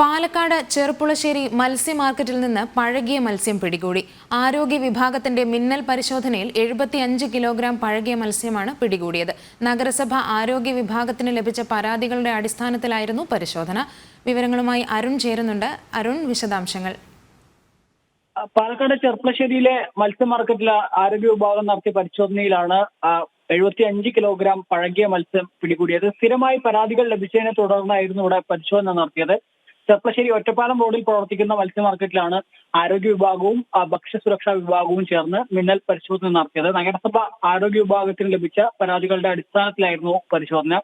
പാലക്കാട് ചെറുപ്പുളശ്ശേരി മത്സ്യ മാർക്കറ്റിൽ നിന്ന് പഴകിയ മത്സ്യം പിടികൂടി. ആരോഗ്യ വിഭാഗത്തിന്റെ മിന്നൽ പരിശോധനയിൽ എഴുപത്തിയഞ്ച് കിലോഗ്രാം പഴകിയ മത്സ്യമാണ് പിടികൂടിയത്. നഗരസഭ ആരോഗ്യ വിഭാഗത്തിന് ലഭിച്ച പരാതികളുടെ അടിസ്ഥാനത്തിലായിരുന്നു പരിശോധന. വിവരങ്ങളുമായി അരുൺ ചേരുന്നുണ്ട്. അരുൺ വിശദാംശങ്ങൾ. പാലക്കാട് ചെറുപ്പുളശ്ശേരിയിലെ മത്സ്യ മാർക്കറ്റിലെ ആരോഗ്യ വിഭാഗം നടത്തിയ പരിശോധനയിലാണ് എഴുപത്തി അഞ്ച് കിലോഗ്രാം പഴകിയ മത്സ്യം പിടികൂടിയത്. സ്ഥിരമായി പരാതികൾ ലഭിച്ചതിനെ തുടർന്നായിരുന്നു ഇവിടെ പരിശോധന നടത്തിയത്. ചെർപ്പളശ്ശേരി ഒറ്റപ്പാലം റോഡിൽ പ്രവർത്തിക്കുന്ന മത്സ്യ മാർക്കറ്റിലാണ് ആരോഗ്യ വിഭാഗവും ഭക്ഷ്യസുരക്ഷാ വിഭാഗവും ചേർന്ന് മിന്നൽ പരിശോധന നടത്തിയത്. നഗരസഭ ആരോഗ്യ വിഭാഗത്തിന് ലഭിച്ച പരാതികളുടെ അടിസ്ഥാനത്തിലായിരുന്നു പരിശോധന.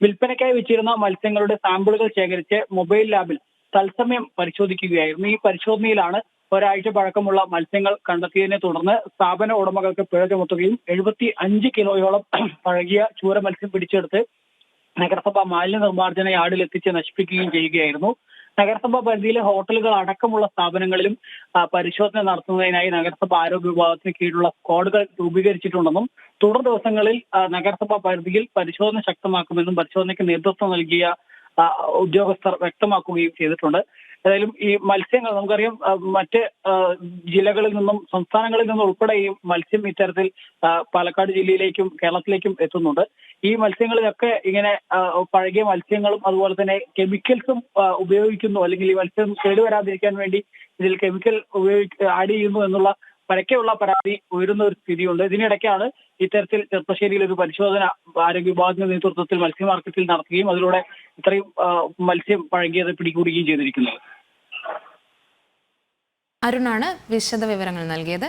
വിൽപ്പനയ്ക്കായി വെച്ചിരുന്ന മത്സ്യങ്ങളുടെ സാമ്പിളുകൾ ശേഖരിച്ച് മൊബൈൽ ലാബിൽ തത്സമയം പരിശോധിക്കുകയായിരുന്നു. ഈ പരിശോധനയിലാണ് ഒരാഴ്ച പഴക്കമുള്ള മത്സ്യങ്ങൾ കണ്ടെത്തിയതിനെ തുടർന്ന് സ്ഥാപന ഉടമകൾക്ക് പിഴ ചുമത്തുകയും എഴുപത്തി അഞ്ച് കിലോയോളം പഴകിയ ചൂര മത്സ്യം പിടിച്ചെടുത്ത് നഗരസഭ മാലിന്യ നിർമ്മാർജന യാർഡിൽ എത്തിച്ച് നശിപ്പിക്കുകയും ചെയ്യുകയായിരുന്നു. നഗരസഭ പരിധിയിലെ ഹോട്ടലുകൾ അടക്കമുള്ള സ്ഥാപനങ്ങളിലും പരിശോധന നടത്തുന്നതിനായി നഗരസഭ ആരോഗ്യ വിഭാഗത്തിന് കീഴിലുള്ള സ്ക്വാഡുകൾ രൂപീകരിച്ചിട്ടുണ്ടെന്നും തുടർ ദിവസങ്ങളിൽ നഗരസഭ പരിധിയിൽ പരിശോധന ശക്തമാക്കുമെന്നും പരിശോധനയ്ക്ക് നേതൃത്വം നൽകിയ ഉദ്യോഗസ്ഥർ വ്യക്തമാക്കുകയും ചെയ്തിട്ടുണ്ട്. ഏതായാലും ഈ മത്സ്യങ്ങൾ നമുക്കറിയാം മറ്റ് ജില്ലകളിൽ നിന്നും സംസ്ഥാനങ്ങളിൽ നിന്നും ഉൾപ്പെടെ ഈ മത്സ്യം ഇത്തരത്തിൽ പാലക്കാട് ജില്ലയിലേക്കും കേരളത്തിലേക്കും എത്തുന്നുണ്ട്. ഈ മത്സ്യങ്ങളിലൊക്കെ ഇങ്ങനെ പഴകിയ മത്സ്യങ്ങളും അതുപോലെ തന്നെ കെമിക്കൽസും ഉപയോഗിക്കുന്നു. അല്ലെങ്കിൽ ഈ മത്സ്യം കേടുവരാതിരിക്കാൻ വേണ്ടി ഇതിൽ കെമിക്കൽ ഉപയോഗി ആഡ് ചെയ്യുന്നു എന്നുള്ള പരക്കെയുള്ള പരാതി ഉയരുന്ന ഒരു സ്ഥിതിയുണ്ട്. ഇതിനിടയ്ക്കാണ് ഇത്തരത്തിൽ ചെർപ്പശ്ശേരിയിൽ ഒരു പരിശോധന ആരോഗ്യ വിഭാഗത്തിന്റെ നേതൃത്വത്തിൽ മത്സ്യ മാർക്കറ്റിൽ നടത്തുകയും അതിലൂടെ ഇത്രയും മത്സ്യം പഴകിയത് പിടികൂടുകയും ചെയ്തിരിക്കുന്നത്. അരുണാണ് വിശദ വിവരങ്ങൾ നൽകിയത്.